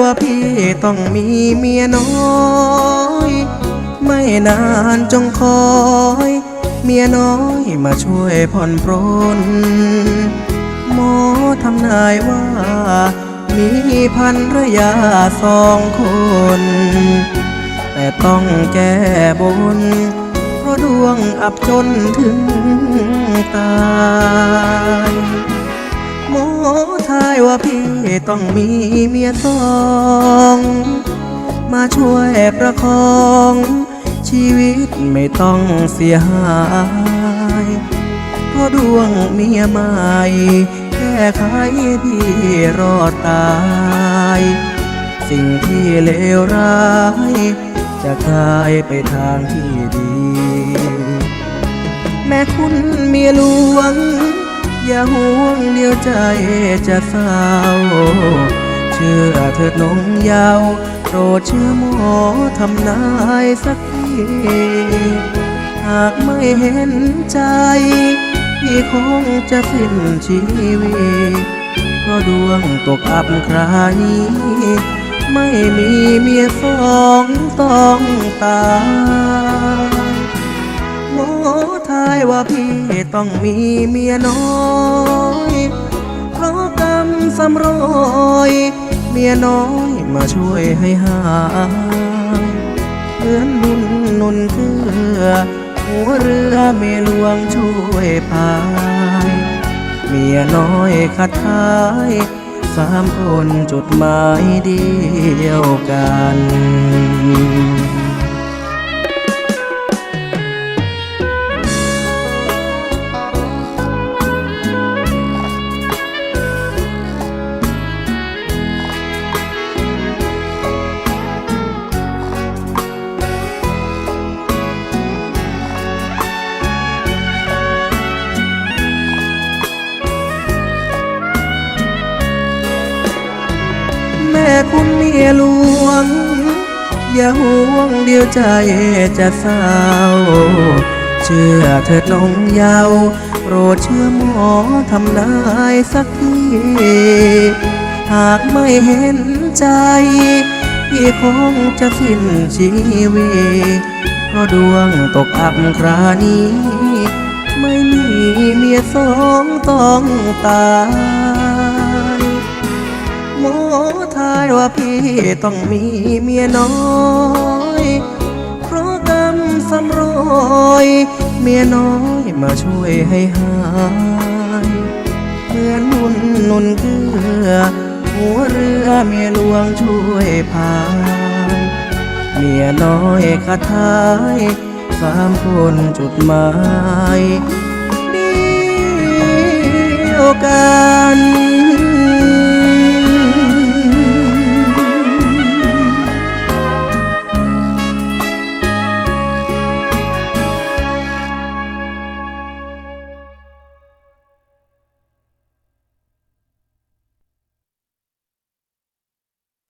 ว่าพี่ต้องมีเมียน้อย ไม่นานจงคอย เมียน้อยมาช่วยผ่อนปรนหมอทำนายว่า มีพันรยาสองคน แต่ต้องแก้บน เพราะดวงอับจนถึง ต้องมีเมียสอง มาช่วยประคอง ชีวิตไม่ต้องเสียหาย เพราะดวงเมียใหม่แก้ไขพี่รอดตาย สิ่งที่เลวร้าย จะกลายไปทางที่ดี แม่คุณเมียหลวง อย่าห่วงเดียวใจจะเศร้า เชื่อเถิดน้องยาวโปรดเชื่อหมอทำนายสักทีหากไม่เห็นใจ พี่คงจะสิ้นชีวิตเพราะดวงตกอับครานี้ไม่มีเมียสองต้องตายายว่าพี่ต้องมีเมียน้อยเพราะกรรมสำรอยเมียน้อยมาช่วยให้หาเหมือนบุญนุนเกือหัวเรือเมียหลวงช่วยพายเมียน้อยคัดท้ายสามคนจุดหมายเดียวกัน หลวง อย่าห่วงเดียวใจจะเศร้า เชื่อเถิดน้องเยาว โปรดเชื่อหมอทำนายสักทีหากไม่เห็นใจพี่คงจะสิ้นชีวิตเพราะดวงตกอับครานี้ ไม่มีเมียสองต้องตายายว่าพี่ต้องมีเมียน้อยเพราะกรรมสำรอยเมียน้อยมาช่วยให้หายเหมือนนุ่นนุนเกลือหัวเรือเมียหลวงช่วยพายเมียน้อยคาทายสามคนจุดหมาย